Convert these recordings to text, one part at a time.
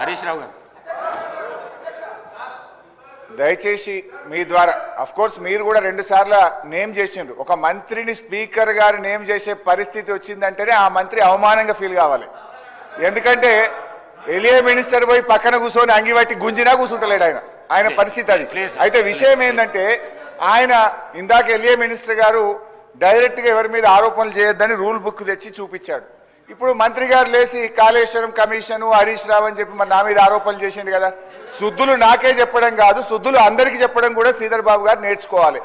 హరీష్ రావు గారు. దయచేసి మీ ద్వారా అఫ్ కోర్స్ మీరు కూడా రెండు సార్లు నేమ్ చేసిండ్రు. ఒక మంత్రిని స్పీకర్ గారు నేమ్ చేసే పరిస్థితి వచ్చిందంటేనే ఆ మంత్రి అవమానంగా ఫీల్ కావాలి. ఎందుకంటే ఎలియే మినిస్టర్ పోయి పక్కన కూర్చొని అంగిబట్టి గుంజినా కూర్చుంటలేడు ఆయన. ఆయన పరిస్థితి అది. అయితే విషయం ఏంటంటే ఆయన ఇందాక ఎలియే మినిస్టర్ గారు డైరెక్ట్గా ఎవరి మీద ఆరోపణలు చేయొద్దని రూల్ బుక్ తెచ్చి చూపించాడు. ఇప్పుడు మంత్రి గారు లేచి కాళేశ్వరం కమిషన్ హరీష్ రావు అని చెప్పి మరి నా మీద ఆరోపణలు చేసిండు కదా. శుద్ధులు నాకే చెప్పడం కాదు శుద్ధులు అందరికీ చెప్పడం కూడా శ్రీధర్ బాబు గారు నేర్చుకోవాలి.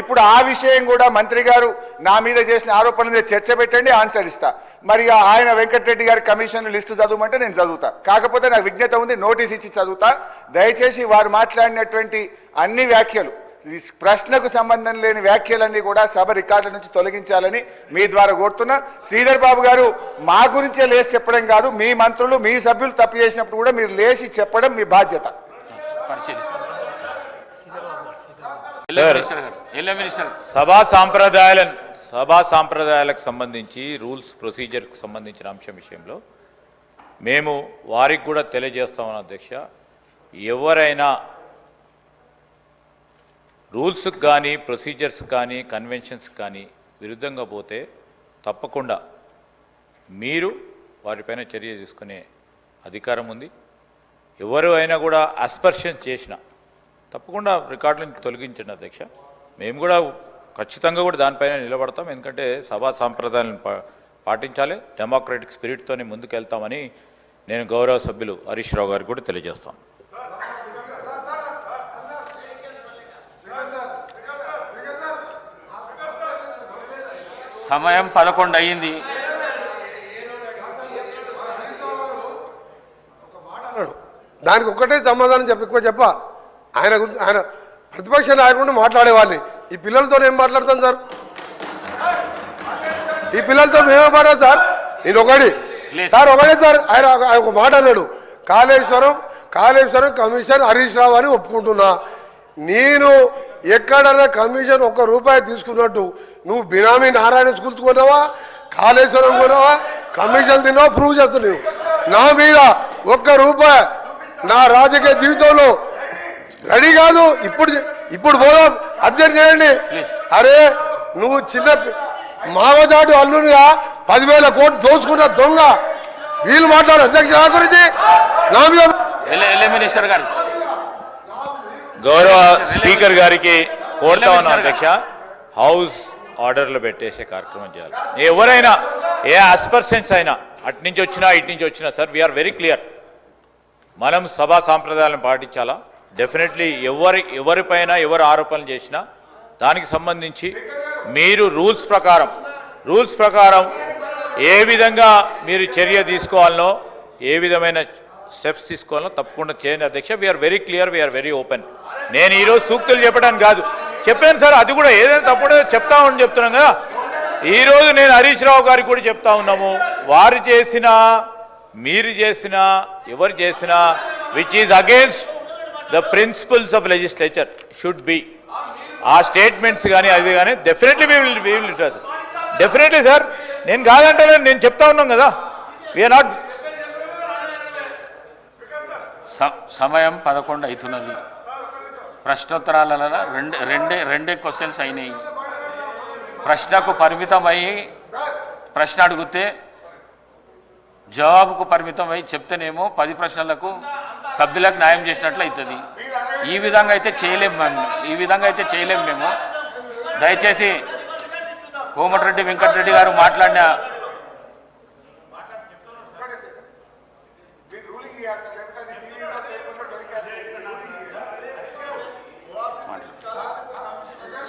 ఇప్పుడు ఆ విషయం కూడా మంత్రి గారు నా మీద చేసిన ఆరోపణల మీద చర్చ పెట్టండి ఆన్సర్ ఇస్తా. మరి ఆయన వెంకటరెడ్డి గారి కమిషన్ లిస్టు చదవమంటే నేను చదువుతా. కాకపోతే నాకు విజ్ఞత ఉంది నోటీస్ ఇచ్చి చదువుతా. దయచేసి వారు మాట్లాడినటువంటి అన్ని వ్యాఖ్యలు ప్రశ్నకు సంబంధం లేని వ్యాఖ్యలన్నీ కూడా సభ రికార్డుల నుంచి తొలగించాలని మీ ద్వారా కోరుతున్నా. శ్రీధర్ బాబు గారు మా గురించే లేచి చెప్పడం కాదు మీ మంత్రులు మీ సభ్యులు తప్పు చేసినప్పుడు కూడా మీరు లేచి చెప్పడం మీ బాధ్యత. సభా సాంప్రదాయాలను సభా సాంప్రదాయాలకు సంబంధించి రూల్స్ ప్రొసీజర్కి సంబంధించిన అంశం విషయంలో మేము వారికి కూడా తెలియజేస్తామని అధ్యక్ష. ఎవరైనా రూల్స్కి కానీ ప్రొసీజర్స్ కానీ కన్వెన్షన్స్ కానీ విరుద్ధంగా పోతే తప్పకుండా మీరు వారిపైన చర్య తీసుకునే అధికారం ఉంది. ఎవరు అయినా కూడా అస్పర్షన్ చేసిన తప్పకుండా రికార్డులను తొలగించండి అధ్యక్ష. మేము కూడా ఖచ్చితంగా కూడా దానిపైన నిలబడతాం. ఎందుకంటే సభా సాంప్రదాయాలను పా- పాటించాలి. డెమోక్రటిక్ స్పిరిట్తోనే ముందుకు వెళ్తామని నేను గౌరవ సభ్యులు హరీష్ రావు గారికి కూడా తెలియజేస్తాను. సమయం పదకొండు అయ్యింది. దానికి ఒక్కటే సమాధానం చెప్ప ఎక్కువ చెప్ప. ఆయన గురించి ఆయన ప్రతిపక్ష నాయకుడు మాట్లాడేవాళ్ళని ఈ పిల్లలతో ఏం మాట్లాడతాం సార్? ఈ పిల్లలతో మేము మాట్లాడు సార్? నేను ఒకటి. సార్ ఒకటే సార్ ఆయన ఆయన ఒక మాట అన్నాడు. కాళేశ్వరం కాళేశ్వరం కమిషన్ హరీష్ రావు అని ఒప్పుకుంటున్నా. నేను ఎక్కడన్నా కమిషన్ ఒక్క రూపాయి తీసుకున్నట్టు నువ్వు బినామీ నారాయణ స్కూల్స్ కొన్నావా? కాళేశ్వరం కొన్నావా? కమిషన్ తిన్నావా? ప్రూవ్ చేస్తున్నావు నా మీద ఒక్క రూపాయి నా రాజకీయ జీవితంలో రెడీ కాదు. ఇప్పుడు ఇప్పుడు పోదాం. అర్జెంట్ చేయండి. అరే నువ్వు చిన్న మావజాటు అల్లునిగా పదివేల కోట్లు దోచుకున్న దొంగ. వీళ్ళు మాట్లాడు అధ్యక్ష నా గురించి. నా మీద ఎల్ఏ మినిస్టర్ గారు. గౌరవ స్పీకర్ గారికి కోరుతా ఉన్నాం అధ్యక్ష హౌస్ ఆర్డర్లు పెట్టేసే కార్యక్రమం చేయాలి. ఎవరైనా ఏ ఆస్పర్షన్స్ అయినా అటు నుంచి వచ్చినా ఇటు నుంచి వచ్చినా సార్ వీఆర్ వెరీ క్లియర్ మనం సభా సాంప్రదాయాలను పాటించాలా? డెఫినెట్లీ ఎవరి ఎవరిపైన ఎవరు ఆరోపణలు చేసినా దానికి సంబంధించి మీరు రూల్స్ ప్రకారం రూల్స్ ప్రకారం ఏ విధంగా మీరు చర్య తీసుకోవాలనో ఏ విధమైన స్టెప్స్ తీసుకోవాలో తప్పకుండా చేయండి అధ్యక్ష. We are very clear we are very open నేను ఈరోజు సూక్తులు చెప్పడానికి కాదు. చెప్పాను సార్ అది కూడా ఏదైనా తప్పుడు చెప్తామని చెప్తున్నాం కదా. ఈరోజు నేను హరీష్ రావు గారికి కూడా చెప్తా ఉన్నాము. వారు చేసిన మీరు చేసిన ఎవరు చేసినా which is against the principles of legislature should be ఆ స్టేట్మెంట్స్ కానీ అవి కానీ definitely we will we will definitely sir నేను కాదంటలేను నేను చెప్తా ఉన్నాం కదా. వీఆర్ నాట్ సమయం పదకొండు అవుతున్నది ప్రశ్నోత్తరాలలో రెండు రెండే రెండే క్వశ్చన్స్ అయినాయి. ప్రశ్నకు పరిమితమై ప్రశ్న అడిగితే జవాబుకు పరిమితమై చెప్తేనేమో పది ప్రశ్నలకు సభ్యులకు న్యాయం చేసినట్లు అవుతుంది ఈ విధంగా అయితే చేయలేము మేము. ఈ విధంగా అయితే చేయలేము మేము. దయచేసి కోమటిరెడ్డి వెంకటరెడ్డి గారు మాట్లాడిన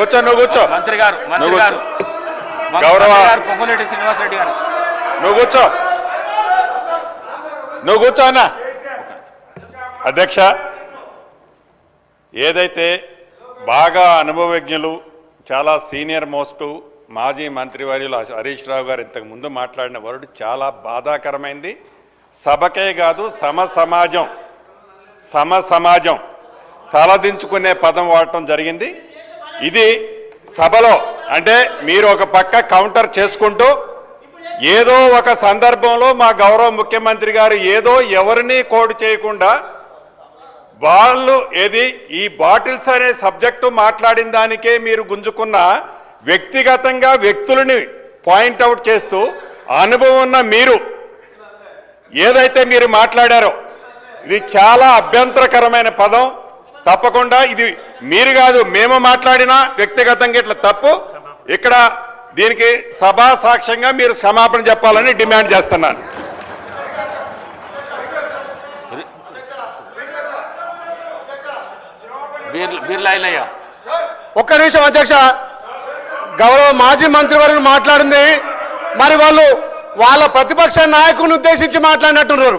కూర్చో నువ్వు కూర్చో. మంత్రి గారు మంత్రి గారు. గౌరవ- పొంగులేటి శ్రీనివాసరెడ్డి గారు. నువ్వు కూర్చో. నువ్వు కూర్చో అన్న. అధ్యక్ష ఏదైతే బాగా అనుభవజ్ఞులు చాలా సీనియర్ మోస్ట్ మాజీ మంత్రివర్యులు హరీష్ రావు గారు ఇంతకు ముందు మాట్లాడిన వరుడు చాలా బాధాకరమైంది. సభకే కాదు సమ సమాజం సమ సమాజం తలదించుకునే పదం వాడటం జరిగింది. ఇది సభలో అంటే మీరు ఒక పక్క కౌంటర్ చేసుకుంటూ ఏదో ఒక సందర్భంలో మా గౌరవ ముఖ్యమంత్రి గారు ఏదో ఎవరిని కోడ్ చేయకుండా వాళ్ళు ఏది ఈ బాటిల్స్ అనే సబ్జెక్టు మాట్లాడిన దానికే మీరు గుంజుకున్న వ్యక్తిగతంగా వ్యక్తులని పాయింట్అవుట్ చేస్తూ అనుభవం ఉన్న మీరు ఏదైతే మీరు మాట్లాడారో ఇది చాలా అభ్యంతరకరమైన పదం. తప్పకుండా ఇది మీరు కాదు మేము మాట్లాడినా వ్యక్తిగతంగా ఇట్లా తప్పు. ఇక్కడ దీనికి సభా సాక్ష్యంగా మీరు క్షమాపణ చెప్పాలని డిమాండ్ చేస్తున్నాను. ఒక్క నిమిషం అధ్యక్ష. గౌరవ మాజీ మంత్రివర్యులు మాట్లాడింది. మరి వాళ్ళు వాళ్ళ ప్రతిపక్ష నాయకుని ఉద్దేశించి మాట్లాడినట్టున్నారు.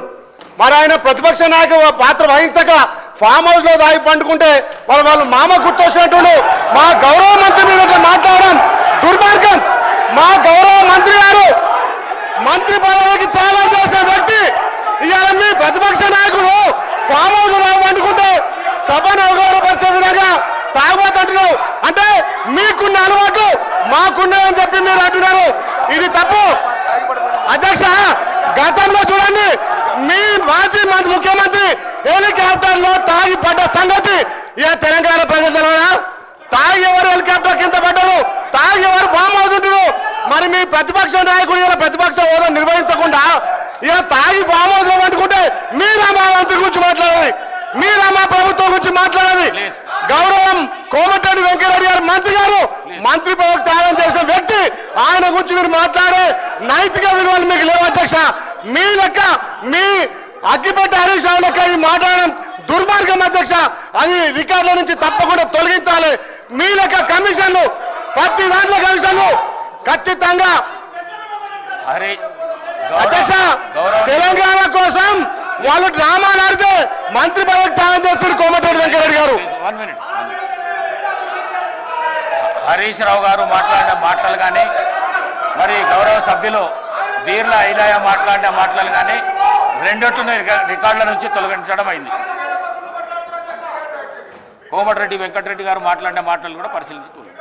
మరి ఆయన ప్రతిపక్ష నాయకు పాత్ర వహించక ఫామ్ హౌస్లో దాగి పండుకుంటే వాళ్ళ వాళ్ళు మామ గుర్తొచ్చినట్టు మా గౌరవ మంత్రి మీద మాట్లాడడం దుర్మార్గం. మా గౌరవ మంత్రి గారు మంత్రి పదవికి త్యాగం చేసిన వ్యక్తి. ఇవాళ మీ ప్రతిపక్ష నాయకులు ఫామ్ హౌస్లో పండుకుంటే సభను అవగాహనపరిచే విధంగా తాగబోతుంటున్నావు అంటే మీకున్న అలవాటు మాకున్నదని చెప్పి మీరు అంటున్నారు. ఇది తప్పు. అధ్యక్ష గతంలో చూడండి. మీ మాజీ మంత్రి ముఖ్యమంత్రి హెలికాప్టర్లో తాగి పడ్డ సంగతి ఇక తెలంగాణ ప్రజలు తాగి ఎవరు హెలికాప్టర్ కింద పడ్డారు? తాగి ఎవరు ఫామ్ అవుతుంటారు మరి మీ ప్రతిపక్ష నాయకుడు ఇలా ప్రతిపక్ష హోదా నిర్వహించకుండా ఇక తాగి ఫామ్ హౌస్లో వండుకుంటే మీరా మా మంత్రి గురించి మాట్లాడాలి. మీరా మా ప్రభుత్వం గురించి మాట్లాడాలి. గౌరవం కోమటిరెడ్డి వెంకయ్యరెడ్డి గారు మంత్రి గారు మంత్రి పదవి త్యాగం చేసిన వ్యక్తి గురించి మీరు మాట్లాడే నైతిక విలువలు మీకు లేవు అధ్యక్ష. మీ లెక్క మీ అగ్గిపెట్టి హరీష్ రావు లెక్క ఈ మాట్లాడడం దుర్మార్గం అధ్యక్ష. అది రికార్డుల నుంచి తప్పకుండా తొలగించాలి. మీ లెక్క కమిషన్లు ప్రతి దాంట్లో కమిషన్లు ఖచ్చితంగా అధ్యక్ష తెలంగాణ కోసం వాళ్ళు డ్రామాలు ఆడితే మంత్రి పదవి త్యాగం చేస్తున్నారు కోమటిరెడ్డి వెంకయ్యరెడ్డి గారు. హరీష్ రావు గారు మాట్లాడిన మాటలు కానీ మరి గౌరవ సభ్యులు బీర్ల ఐలయ్య మాట్లాడిన మాటలు కానీ రెండొట్టున రికార్డుల నుంచి తొలగించడం అయింది. కోమటిరెడ్డి వెంకటరెడ్డి గారు మాట్లాడిన మాటలు కూడా పరిశీలిస్తున్నారు